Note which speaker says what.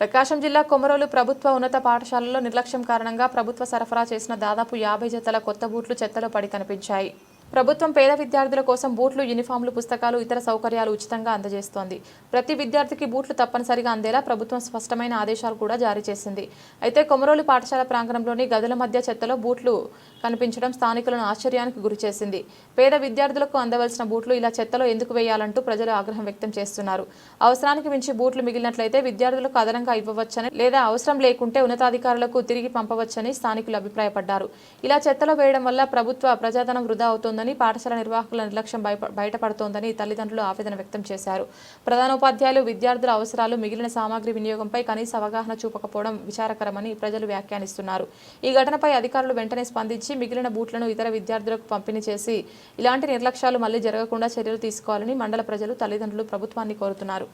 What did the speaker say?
Speaker 1: ప్రకాశం జిల్లా కొమరోలు ప్రభుత్వ ఉన్నత పాఠశాలలో నిర్లక్ష్యం కారణంగా ప్రభుత్వ సరఫరా చేసిన దాదాపు యాభై జతల కొత్త బూట్లు చెత్తలో పడి కనిపించాయి. ప్రభుత్వం పేద విద్యార్థుల కోసం బూట్లు యూనిఫామ్లు పుస్తకాలు ఇతర సౌకర్యాలు ఉచితంగా అందజేస్తోంది. ప్రతి విద్యార్థికి బూట్లు తప్పనిసరిగా అందేలా ప్రభుత్వం స్పష్టమైన ఆదేశాలు కూడా జారీ చేసింది. అయితే కొమరోలు పాఠశాల ప్రాంగణంలోని గదుల మధ్య చెత్తలో బూట్లు కనిపించడం స్థానికులను ఆశ్చర్యానికి గురిచేసింది పేద విద్యార్థులకు అందవలసిన బూట్లు ఇలా చెత్తలో ఎందుకు వేయాలంటూ ప్రజలు ఆగ్రహం వ్యక్తం చేస్తున్నారు. అవసరానికి మించి బూట్లు మిగిలినట్లయితే విద్యార్థులకు అదనంగా ఇవ్వవచ్చని లేదా అవసరం లేకుంటే ఉన్నతాధికారులకు తిరిగి పంపవచ్చని స్థానికులు అభిప్రాయపడ్డారు. ఇలా చెత్తలో వేయడం వల్ల ప్రభుత్వ ప్రజాధనం వృధా ఉందని పాఠశాల నిర్వాహకుల నిర్లక్ష్యం బయటపడుతోందని తల్లిదండ్రులు ఆవేదన వ్యక్తం చేశారు. ప్రధానోపాధ్యాయులు విద్యార్థుల అవసరాలు మిగిలిన సామాగ్రి వినియోగంపై కనీస అవగాహన చూపకపోవడం విచారకరమని ప్రజలు వ్యాఖ్యానిస్తున్నారు. ఈ ఘటనపై అధికారులు వెంటనే స్పందించి మిగిలిన బూట్లను ఇతర విద్యార్థులకు పంపిణీ చేసి ఇలాంటి నిర్లక్ష్యాలు మళ్ళీ జరగకుండా చర్యలు తీసుకోవాలని మండల ప్రజలు తల్లిదండ్రులు ప్రభుత్వాన్ని కోరుతున్నారు.